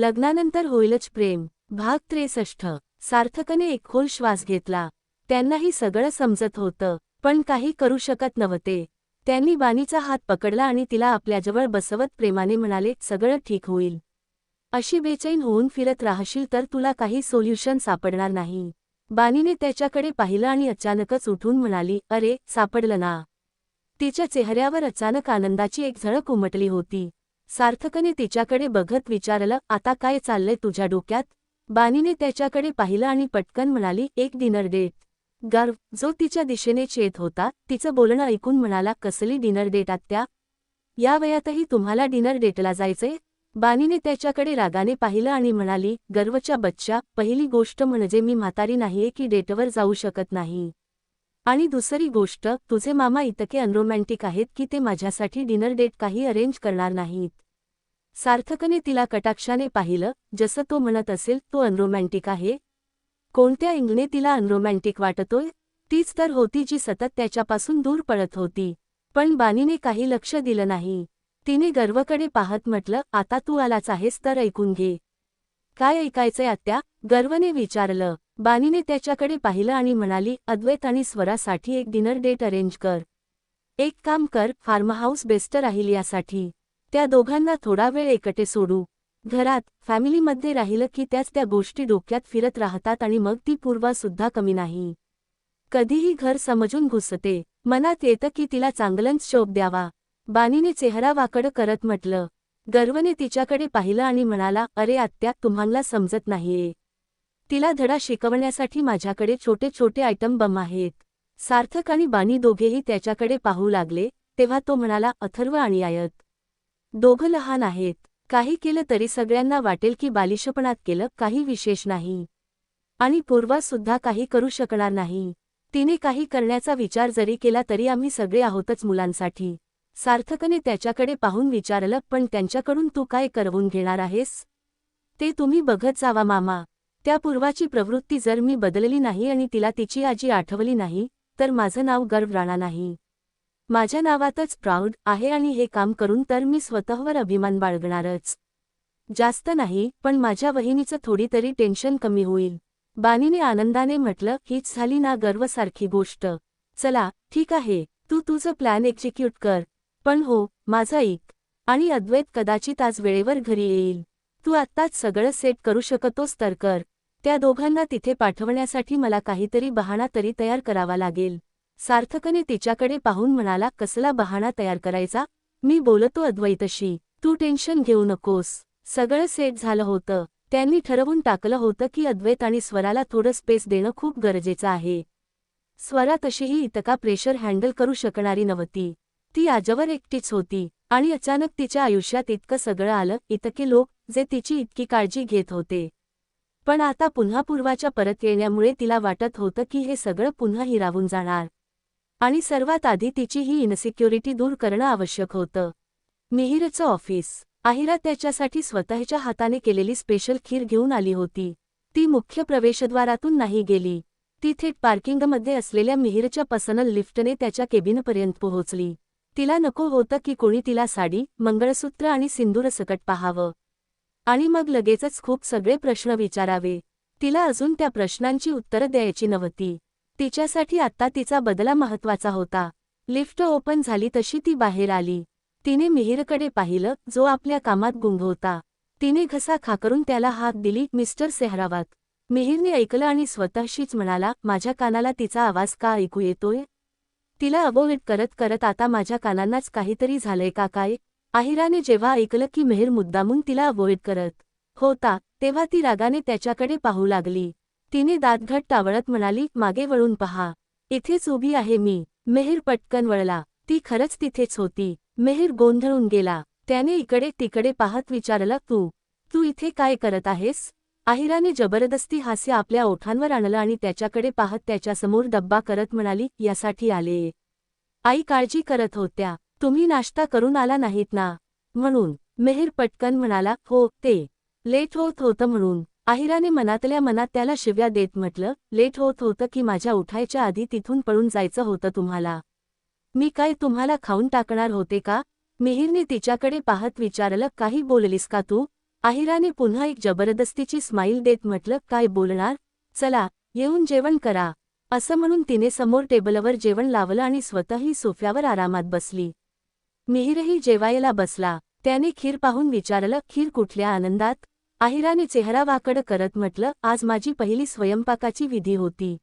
लग्नानंतर होईलच प्रेम. भाग त्रेसष्ट सार्थकने एक खोल श्वास घेतला. त्यांनाही सगळं समजत होतं पण काही करू शकत नव्हते. त्यांनी बानीचा हात पकडला आणि तिला आपल्याजवळ बसवत प्रेमाने म्हणाले सगळं ठीक होईल. अशी बेचैन होऊन फिरत राहशील तर तुला काही सोल्युशन सापडणार नाही. बानीने त्याच्याकडे पाहिलं आणि अचानकच उठून म्हणाली अरे सापडलं ना. तिच्या चेहऱ्यावर अचानक आनंदाची एक झळक उमटली होती. सार्थकने तिच्याकडे बघत विचारलं आता काय चाललंय तुझ्या डोक्यात? बानीने त्याच्याकडे पाहिलं आणि पटकन म्हणाली एक डिनर डेट. गर्व. जो तिच्या दिशेने चेत होता तिचं बोलणं ऐकून म्हणाला कसली डिनर डेट आत्या? या वयातही तुम्हाला डिनर डेटला जायचंय? बानीने त्याच्याकडे रागाने पाहिलं आणि म्हणाली गर्वच्या बच्च्या पहिली गोष्ट म्हणजे मी म्हातारी नाहीये की डेटवर जाऊ शकत नाही. आणि दुसरी गोष्ट तुझे मामा इतके अनरोमॅन्टिक आहेत की ते माझ्यासाठी डिनर डेट काही अरेंज करणार नाहीत. सार्थकने तिला कटाक्षाने पाहिलं जसं तो म्हणत असेल तो अनरोमॅन्टिक आहे. कोणत्या इंगने तिला अनरोमॅन्टिक वाटतोय? तीच तर होती जी सतत त्याच्यापासून दूर पळत होती. पण बानीने काही लक्ष दिलं नाही. तिने गर्वकडे पाहत म्हटलं आता तू आलाच आहेस तर ऐकून घे. काय ऐकायचंय आत्या? गर्वने विचारलं. बानीने त्याच्याकडे पाहिलं आणि म्हणाली अद्वैत आणि स्वरासाठी एक डिनर डेट अरेंज कर. एक काम कर फार्महाऊस बेस्ट राहील यासाठी. त्या दोघांना थोडा वेळ एकटे सोडू. घरात फॅमिलीमध्ये राहिलं की त्याच त्या गोष्टी डोक्यात फिरत राहतात आणि मग ती पूर्वा सुद्धा कमी नाही. कधीही घर समजून घुसते. मनात येतं की तिला चांगलंच शोभ द्यावा. बानीने चेहरा वाकड करत म्हटलं. गर्वने तिच्याकडे पाहिलं आणि म्हणाला अरे आत्या तुम्हाला समजत नाहीये. तिला धडा शिकवण्यासाठी माझ्याकडे छोटे छोटे आयटम बम आहेत. सार्थक आणि बानी दोघेही त्याच्याकडे पाहू लागले तेव्हा तो म्हणाला अथर्व आणि आयत. दोघं लहान आहेत. काही केलं तरी सगळ्यांना वाटेल की बालिशपणात केलं काही विशेष नाही. आणि पूर्वा सुद्धा काही करू शकणार नाही. तिने काही करण्याचा विचार जरी केला तरी आम्ही सगळे आहोतच मुलांसाठी. सार्थकने त्याच्याकडे पाहून विचारलं पण त्यांच्याकडून तू काय करवून घेणार आहेस? ते तुम्ही बघत जावा मामा. त्या पूर्वाची प्रवृत्ती जर मी बदलली नाही आणि तिला तिची आजी आठवली नाही तर माझं नाव गर्व राणा नाही. माझ्या नावातच प्राऊड आहे आणि हे काम करून तर मी स्वतःवर अभिमान बाळगणारच. जास्त नाही पण माझ्या वहिनीचं थोडी तरी टेन्शन कमी होईल. बानीने आनंदाने म्हटलं हीच झाली ना गर्वसारखी गोष्ट. चला ठीक आहे तू तुझं प्लॅन एक्झिक्यूट कर. पण हो माझं ऐक. आणि अद्वैत कदाचित आज वेळेवर घरी येईल. तू आत्ताच सगळं सेट करू शकतोस तर कर. त्या दोघांना तिथे पाठवण्यासाठी मला काहीतरी बहाणा तरी तयार करावा लागेल. सार्थकने तिच्याकडे पाहून म्हणाला कसला बहाणा तयार करायचा? मी बोलतो अद्वैतशी. तू टेन्शन घेऊ नकोस. सगळं सेट झालं होतं. त्यांनी ठरवून टाकलं होतं की अद्वैत आणि स्वराला थोडं स्पेस देणं खूप गरजेचं आहे. स्वरा तशीही इतका प्रेशर हँडल करू शकणारी नव्हती. ती आजवर एकटीच होती आणि अचानक तिच्या आयुष्यात इतकं सगळं आलं इतके लोक जे तिची इतकी काळजी घेत होते. पण आता पुन्हा पूर्वाच्या परत येण्यामुळे तिला वाटत होतं की हे सगळं पुन्हा हिरावून जाणार. आणि सर्वात आधी तिची ही इनसिक्युरिटी दूर करणं आवश्यक होतं. मिहिरचं ऑफिस. आहिरा त्याच्यासाठी स्वतःच्या हाताने केलेली स्पेशल खीर घेऊन आली होती. ती मुख्य प्रवेशद्वारातून नाही गेली. ती थेट पार्किंगमध्ये असलेल्या मिहिरच्या पर्सनल लिफ्टने त्याच्या केबिनपर्यंत पोहोचली. तिला नको होतं की कोणी तिला साडी मंगळसूत्र आणि सिंदूरसकट पाहावं. आणि मग लगेचच खूप सगळे प्रश्न विचारावे. तिला अजून त्या प्रश्नांची उत्तरं द्यायची नव्हती. तिच्यासाठी आत्ता तिचा बदला महत्त्वाचा होता. लिफ्ट ओपन झाली तशी ती बाहेर आली. तिने मिहिरकडे पाहिलं जो आपल्या कामात गुंग होता तिने घसा खाकरून त्याला हात दिली मिस्टर सेहरावात मिहिरने ऐकलं आणि स्वतःशीच म्हणाला माझ्या कानाला तिचा आवाज का ऐकू येतोय? तिला अवोइड करत करत आता माझ्या कानांनाच काहीतरी झालंय का काय? आहिराने जेव्हा ऐकलं की मेहर मुद्दामून तिला अवॉइड करत होता तेव्हा ती रागाने त्याच्याकडे पाहू लागली. तिने दातघट टावळत म्हणाली मागे वळून पहा. इथेच उभी आहे मी. मेहर पटकन वळला. ती खरंच तिथेच होती. मेहर गोंधळून गेला. त्याने इकडे तिकडे पाहत विचारलं तू तू इथे काय करत आहेस? आहिराने जबरदस्ती हास्य आपल्या ओठांवर आणलं आणि त्याच्याकडे पाहत त्याच्यासमोर डब्बा करत म्हणाली यासाठी आले. आई काळजी करत होत्या. तुम्ही नाश्ता करून आला नाहीत ना? म्हणून मेहर पटकन म्हणाला हो ते. लेट होत होतं म्हणून. आहिराने मनातल्या मनात त्याला शिव्या देत म्हटलं लेट होत होतं की माझ्या उठायच्या आधी तिथून पळून जायचं होतं तुम्हाला. मी काय तुम्हाला खाऊन टाकणार होते का? मिहिरने तिच्याकडे पाहत विचारलं काही बोललीस का तू? आहिराने पुन्हा एक जबरदस्तीची स्माईल देत म्हटलं काय बोलणार? चला येऊन जेवण करा. असं म्हणून तिने समोर टेबलवर जेवण लावलं आणि स्वतःही सोफ्यावर आरामात बसली. मिहीरही जेवायला बसला. त्याने खीर पाहून विचारलं खीर कुठल्या आनंदात आहिराने चेहरा वाकड करत म्हटलं आज माझी पहिली स्वयंपाकाची विधी होती.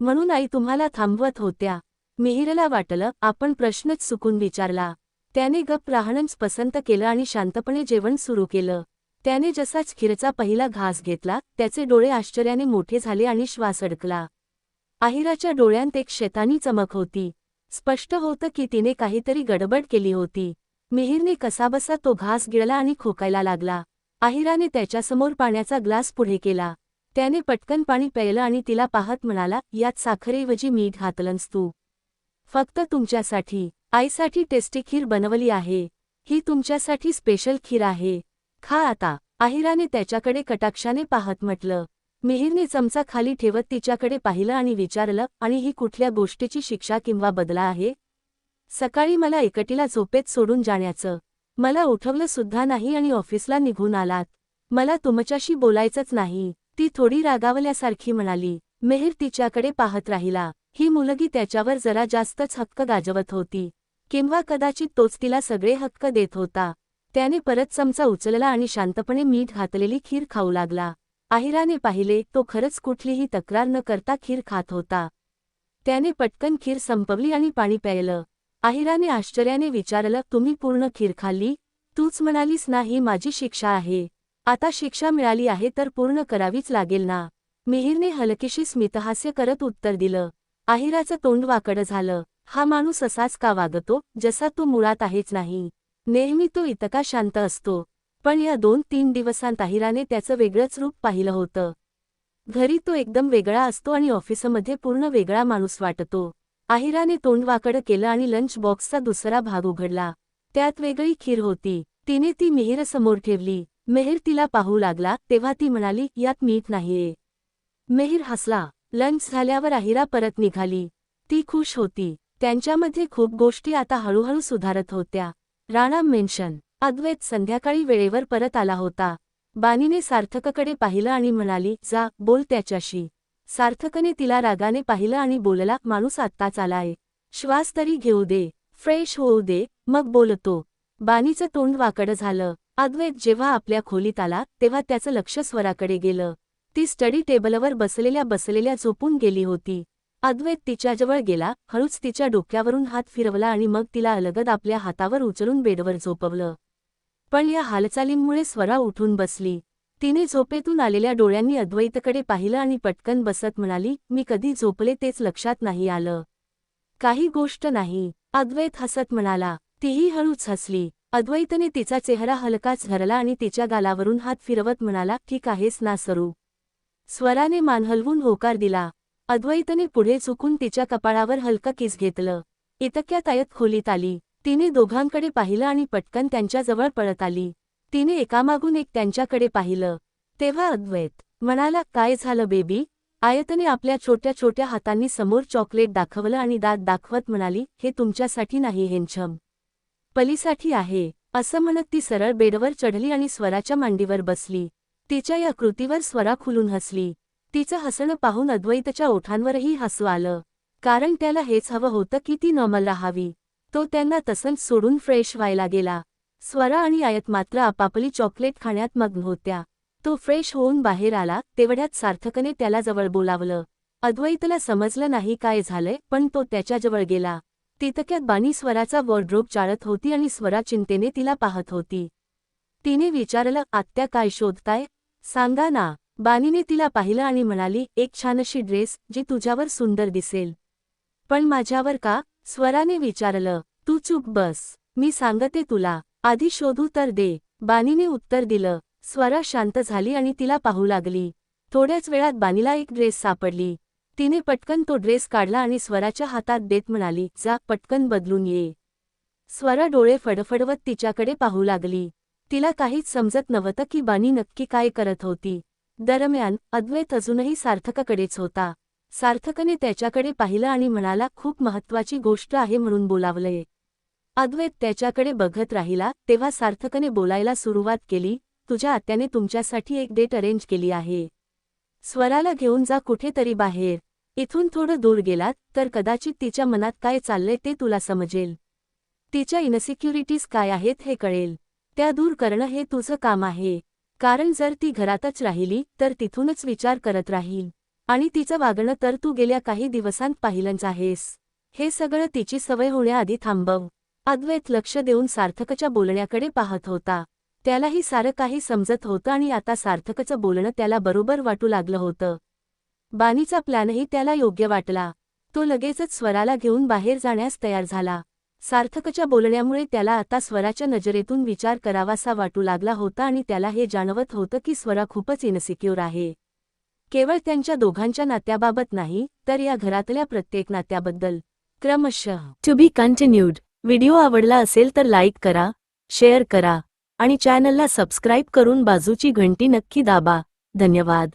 म्हणून आई तुम्हाला थांबवत होत्या मिहिरला वाटलं आपण प्रश्नच चुकून विचारला त्याने गप राहणंच पसंत केलं आणि शांतपणे जेवण सुरू केलं. त्याने जसाच खीरचा पहिला घास घेतला त्याचे डोळे आश्चर्याने मोठे झाले आणि श्वास अडकला. आहिराच्या डोळ्यांत एक शेतानी चमक होती. स्पष्ट होतं की तिने काहीतरी गडबड केली होती. मिहीरने कसाबसा तो घास गिळला आणि खोकायला लागला. आहिराने त्याच्यासमोर पाण्याचा ग्लास पुढे केला. त्याने पटकन पाणी प्यायलं आणि तिला पाहत म्हणाला यात साखरेऐवजी मीठ घातलंस तू. फक्त तुमच्यासाठी. आईसाठी टेस्टी खीर बनवली आहे. ही तुमच्यासाठी स्पेशल खीर आहे. खा आता. आहिराने त्याच्याकडे कटाक्षाने पाहत म्हटलं. मिहीरने चमचा खाली ठेवत तिच्याकडे पाहिलं आणि विचारलं आणि ही कुठल्या गोष्टीची शिक्षा किंवा बदला आहे? सकाळी मला एकटीला झोपेत सोडून जाण्याचं. मला उठवलं सुद्धा नाही आणि ऑफिसला निघून आलात. मला तुमच्याशी बोलायचंच नाही. ती थोडी रागावल्यासारखी म्हणाली. मेहर तिच्याकडे पाहत राहिला. ही मुलगी त्याच्यावर जरा जास्तच हक्क गाजवत होती. किंवा कदाचित तोच तिला सगळे हक्क देत होता. त्याने परत चमचा उचलला आणि शांतपणे मीठ घातलेली खीर खाऊ लागला. आहिराने पाहिले तो खरंच कुठलीही तक्रार न करता खीर खात होता. त्याने पटकन खीर संपवली आणि पाणी प्यायलं. आहिराने आश्चर्याने विचारलं तुम्ही पूर्ण खीर खाल्ली? तूच म्हणालीस ना ही माझी शिक्षा आहे. आता शिक्षा मिळाली आहे तर पूर्ण करावीच लागेल ना? मिहीरने हलकीशी स्मितहास्य करत उत्तर दिलं. आहिराचं तोंड वाकडं झालं. हा माणूस असाच का वागतो जसा तो मुळात आहेच नाही? नेहमी तो इतका शांत असतो. पण या दोन तीन दिवसांत आहिराने त्याचं वेगळंच रूप पाहिलं होतं. घरी तो एकदम वेगळा असतो आणि ऑफिसमध्ये पूर्ण वेगळा माणूस वाटतो. आहिराने तोंडवाकडं केलं आणि लंच बॉक्सचा दुसरा भाग उघडला. त्यात वेगळी खीर होती. तिने ती मिहीरसमोर ठेवली. मेहर तिला पाहू लागला तेव्हा ती म्हणाली यात मीठ नाहीये. मेहर हसला. लंच झाल्यावर आहिरा परत निघाली. ती खुश होती. त्यांच्यामध्ये खूप गोष्टी आता हळूहळू सुधारत होत्या. राणा मेन्शन अद्वैत संध्याकाळी वेळेवर परत आला होता. बानीने सार्थककडे पाहिलं आणि म्हणाली जा बोल त्याच्याशी. सार्थकने तिला रागाने पाहिलं आणि बोलला माणूस आत्ताच आलाय. श्वास तरी घेऊ दे. फ्रेश होऊ दे. मग बोलतो. बानीचं तोंड वाकडं झालं. अद्वैत जेव्हा आपल्या खोलीत आला तेव्हा त्याचं लक्ष स्वराकडे गेलं. ती स्टडी टेबलवर बसलेल्या बसलेल्या झोपून गेली होती. अद्वैत तिच्याजवळ गेला हळूच तिच्या डोक्यावरून हात फिरवला आणि मग तिला अलगद आपल्या हातावर उचलून बेडवर झोपवलं. पण या हालचालींमुळे स्वरा उठून बसली. तिने झोपेतून आलेल्या डोळ्यांनी अद्वैतकडे पाहिलं आणि पटकन बसत म्हणाली मी कधी झोपले तेच लक्षात नाही आलं. काही गोष्ट नाही. अद्वैत हसत म्हणाला. तीही हळूच हसली. अद्वैतने तिचा चेहरा हलकाच धरला आणि तिच्या गालावरून हात फिरवत म्हणाला ठीक आहेस ना सरू. स्वराने मान हलवून होकार दिला. अद्वैतने पुढे चुकून तिच्या कपाळावर हलका किस घेतलं. इतक्यात आयत खोलीत आली. तिने दोघांकडे पाहिलं आणि पटकन त्यांच्याजवळ पळत आली. तिने एकामागून एक त्यांच्याकडे पाहिलं. तेव्हा अद्वैत म्हणाला काय झालं बेबी? आयतने आपल्या छोट्या छोट्या हातांनी समोर चॉकलेट दाखवलं आणि दात दाखवत म्हणाली हे तुमच्यासाठी नाही हेंछम पलीसाठी आहे. असं म्हणत ती सरळ बेडवर चढली आणि स्वराच्या मांडीवर बसली. तिच्या या कृतीवर स्वरा खुलून हसली. तिचं हसणं पाहून अद्वैतच्या ओठांवरही हसू आलं. कारण त्याला हेच हवं होतं की ती नॉर्मल राहावी. तो त्यांना तसंच सोडून फ्रेश व्हायला गेला. स्वरा आणि आयत मात्र आपापली चॉकलेट खाण्यात मग्न होत्या. तो फ्रेश होऊन बाहेर आला तेवढ्यात सार्थकने त्याला जवळ बोलावलं. अद्वैतला समजलं नाही काय झालंय पण तो त्याच्याजवळ गेला. तितक्यात बानी स्वराचा वॉर्ड्रोब चाळत होती आणि स्वरा चिंतेने तिला पाहत होती. तिने विचारलं आत्या काय शोधताय? सांगा ना. बानीने तिला पाहिलं आणि म्हणाली एक छानशी ड्रेस जी तुझ्यावर सुंदर दिसेल. पण माझ्यावर का? स्वराने विचारलं तू चूप बस. मी सांगते तुला. आधी शोधू तर दे. बानीने उत्तर दिलं. स्वरा शांत झाली आणि तिला पाहू लागली. थोड्याच वेळात बानीला एक ड्रेस सापडली. तिने पटकन तो ड्रेस काढला आणि स्वराच्या हातात देत म्हणाली जा पटकन बदलून ये. स्वरा डोळे फडफडवत तिच्याकडे पाहू लागली. तिला काहीच समजत नव्हतं की बानी नक्की काय करत होती. दरम्यान अद्वैत अजूनही सार्थकाकडेच होता. सार्थकने त्याच्याकडे पाहिलं आणि म्हणाला खूप महत्वाची गोष्ट आहे म्हणून बोलावलंय. अद्वैत त्याच्याकडे बघत राहिला तेव्हा सार्थकने बोलायला सुरुवात केली तुझ्या आत्याने तुमच्यासाठी एक डेट अरेंज केली आहे. स्वराला घेऊन जा कुठेतरी बाहेर. इथून थोडं दूर गेलात तर कदाचित तिच्या मनात काय चाललंय ते तुला समजेल. तिच्या इनसिक्युरिटीज काय आहेत हे कळेल. त्या दूर करणं हे तुझं काम आहे. कारण जर ती घरातच राहिली तर तिथूनच विचार करत राहील. आणि तिचं वागणं तर तू गेल्या काही दिवसांत पाहिलंच आहेस. हे सगळं तिची सवय होण्याआधी थांबव. अद्वैत लक्ष देऊन सार्थकच्या बोलण्याकडे पाहत होता. त्यालाही सारं काही समजत होतं आणि आता सार्थकचं बोलणं त्याला बरोबर वाटू लागलं होतं. बानीचा प्लॅनही त्याला योग्य वाटला. तो लगेचच स्वराला घेऊन बाहेर जाण्यास तयार झाला. सार्थकच्या बोलण्यामुळे त्याला आता स्वराच्या नजरेतून विचार करावासा वाटू लागला होता आणि त्याला हे जाणवत होतं की स्वरा खूपच इनसिक्युअर आहे. केवळ त्यांच्या दोघांच्या नात्याबाबत नाही तर या घरातल्या प्रत्येक नात्याबद्दल. क्रमशः. टू बी कंटिन्यूड व्हिडिओ आवडला असेल तर लाईक करा शेअर करा आणि चॅनलला सबस्क्राईब करून बाजूची घंटी नक्की दाबा. धन्यवाद.